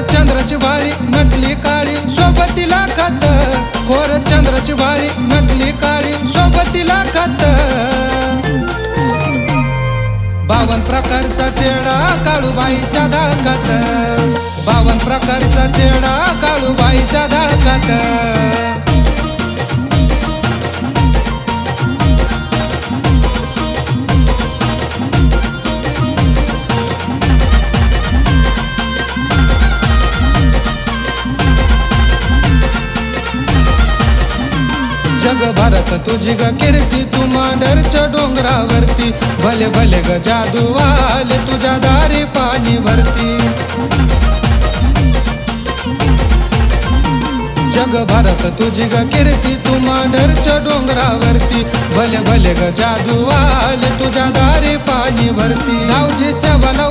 चंद्राची वाळी नटली काळी सोबतीला खात. कोर चंद्राची वाळी नटली काळी सोबतीला खात. बावन प्रकारचा चेडा काळूबाईच्या दाखात. बावन प्रकारचा चेडा काळूबाईच्या दाखात. जगभरात तुझी ग कीर्ती तू मांडरच्या डोंगरावरती. भले भले ग जादूवाल तुझ्या दारी पाणी भरती. जगभरात तुझी ग कीर्ती तू मांडरच्या डोंगरावरती. भले भले ग जादूवाल तुझ्या दारी पाणी भरती. धावजी सेवाला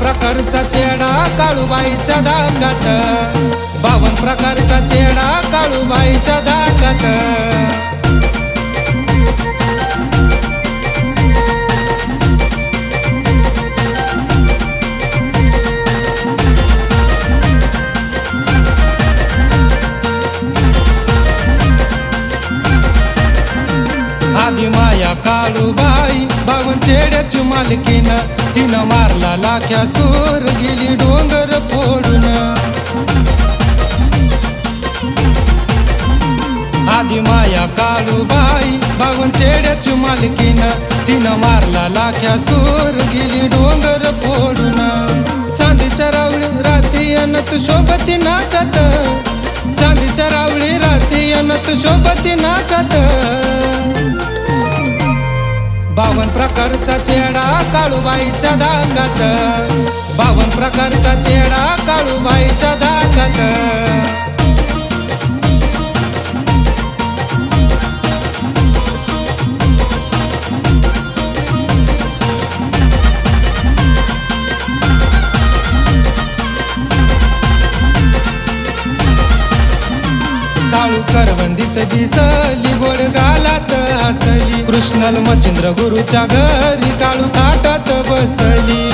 प्रकारचा चेडा काळूबाईच्या दाकात बावन प्रकारचा चेडा काळूबाईच्या दाकात माया काळूबाई बागून चेड्याची मालकीन तिनं मारला लाख्या सूर गेली डोंगर फोडून. आधी माया काळूबाई बागून चेड्याची मालकीन तिनं मारला लाख्या सूर गेली डोंगर फोडून. चांदीच्या रावळी राती तू शोभती नाकात. चांदीच्या रावळी राती तू शोभती नाकत. बावन प्रकारचा चेडा काळूबाईच्या दाकात बावन प्रकारचा चेडा काळूबाईच्या दाकात काळू करवंदीत दिसली कृष्णल मचिंद्र गुरुच्या घरी काळू ताटात बसली.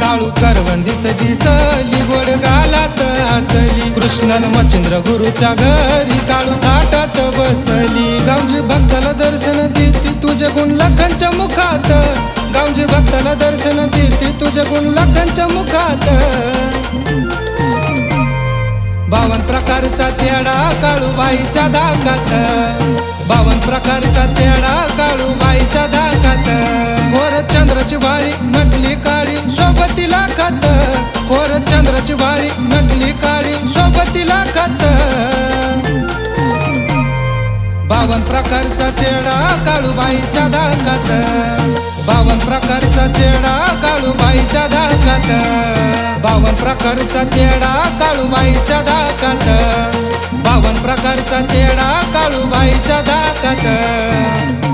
काळू करवंदीत दिसली गोड गालात असली कृष्णन मचिंद्र गुरुच्या घरी काळू ताटात बसली. गावजी भक्ताला दर्शन देती तुझे गुण लखनच्या मुखात. गावजी भक्ताला दर्शन देती तुझे गुण लखनच्या मुखात. बावन प्रकारचा चेडा काळूबाईच्या दाकात. बावन प्रकारचा चेडा काळूबाईच्या दाकात. कोर चंद्राची बाळी नटली काळी सोबतीला खात कोर चंद्राची बाळी नटली काळी सोबतीला खात बावन प्रकारचा चेडा काळूबाईच्या दाकात. बावन प्रकारचा चेडा काळूबाईच्या दाकात. प्रकारचा चेडा काळूबाईच्या दाकात बावन प्रकारचा चेडा काळूबाईच्या दाकात